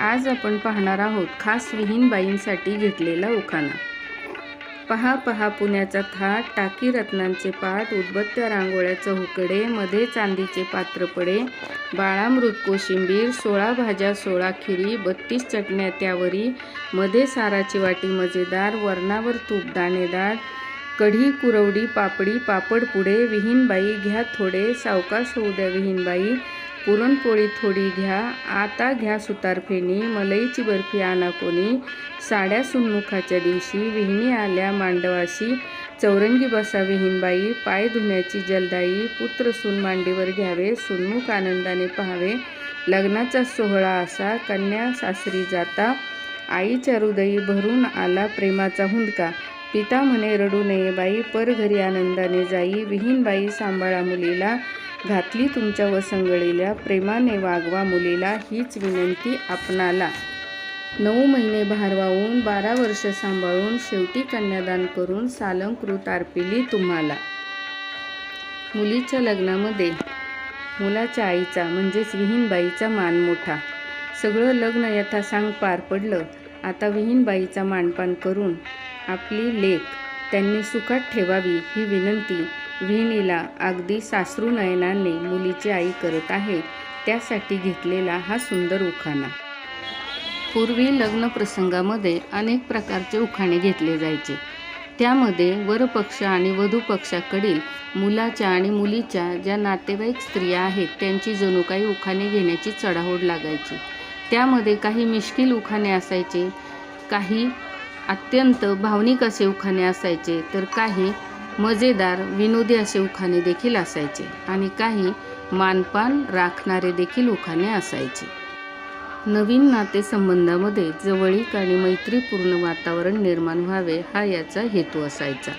आज आपण पाहणार आहोत खास विहीनबाईंसाठी घेतलेला उखाणा. पहा पहा पुण्याचा थाट. टाकी रत्नांचे पाट उदबत्त्या रांगोळ्याचं हुकडे मध्ये चांदीचे पात्र पडे बाळामृत कोशिंबीर सोळा भाज्या सोळा खिरी बत्तीस चटण्या त्यावरी मध्ये साराची वाटी मजेदार वरणावर तूप दाणेदार कढी कुरवडी पापडी पापड पुढे विहीनबाई घ्या थोडे सावकाश होऊ द्या विहीनबाई पुरणपोळी थोडी घ्या आता घ्या सुतारफेणी मलईची बर्फी आणा कोणी. साड्या सुनमुखाच्या दिवशी विहिणी आल्या मांडवाशी. चौरंगी बसा विहीनबाई पाय धुण्याची जलदाई पुत्र सून मांडीवर घ्यावे सुनमुख आनंदाने पहावे. लग्नाचा सोहळा असा कन्या सासरी जाता. आईच्या हृदयी भरून आला प्रेमाचा हुंदका. पिता म्हणे रडू नये बाई पर घरी आनंदाने जाई. विहीनबाई सांभाळा मुलीला. घातली तुमच्या वसंगळीला प्रेमाने वागवा मुलीला हीच विनंती आपणाला. नऊ महिने भार वाहून बारा वर्ष सांभाळून शेवटी कन्यादान करून सालंकृत अर्पिली तुम्हाला. मुलीच्या लग्नामध्ये मुलाच्या आईचा म्हणजेच विहीनबाईचा मान मोठा. सगळं लग्न यथासांग पार पडलं. आता विहीनबाईचा मानपान करून आपली लेख त्यांनी सुखात ठेवावी ही विनंती विहिणीला अगदी सासरू नयनाने मुलीची आई करत आहे त्यासाठी घेतलेला हा सुंदर उखाणा. पूर्वी लग्न प्रसंगामध्ये अनेक प्रकारचे उखाणे घेतले जायचे. त्यामध्ये वरपक्ष आणि वधू पक्षाकडील मुलाच्या आणि मुलीच्या ज्या नातेवाईक स्त्रिया आहेत त्यांची जणू काही उखाणे घेण्याची चढाओढ लागायची. त्यामध्ये काही मिश्किल उखाणे असायचे काही अत्यंत भावनिक असे उखाणे असायचे तर काही मजेदार विनोदी असे उखाणे देखील असायचे आणि काही मानपान राखणारे देखील उखाणे असायचे. नवीन नातेसंबंधामध्ये जवळीक आणि मैत्रीपूर्ण वातावरण निर्माण व्हावे हा याचा हेतू असायचा.